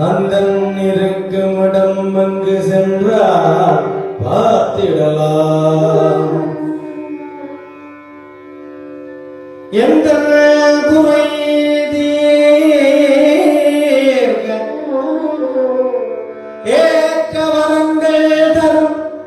நந்தன் இருக்கும் இடம் அங்கு சென்றால் பார்த்திடலாம் எந்த குறை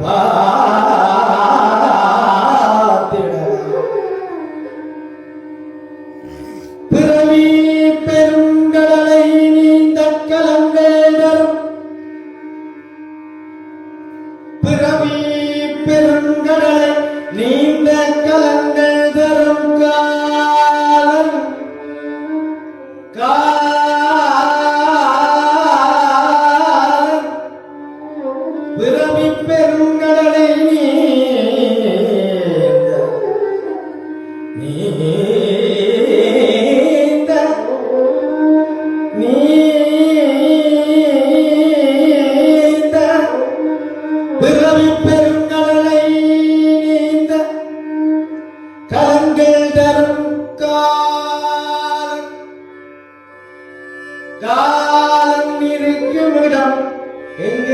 Bye. Amen.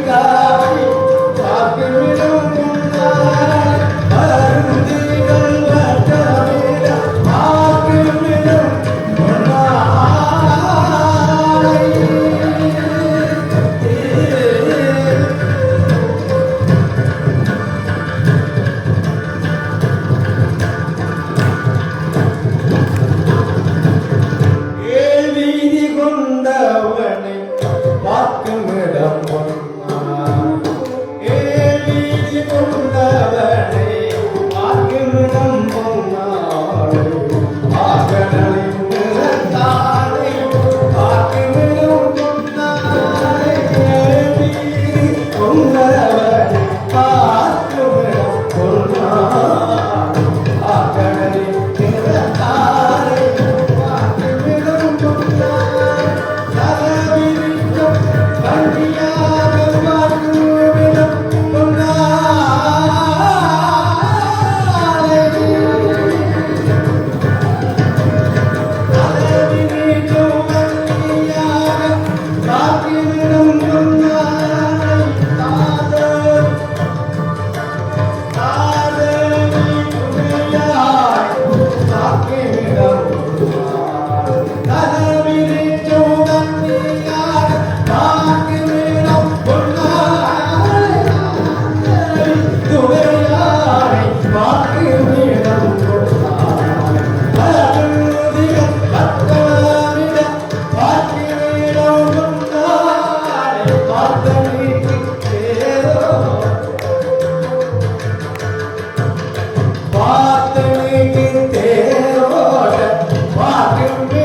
Amen.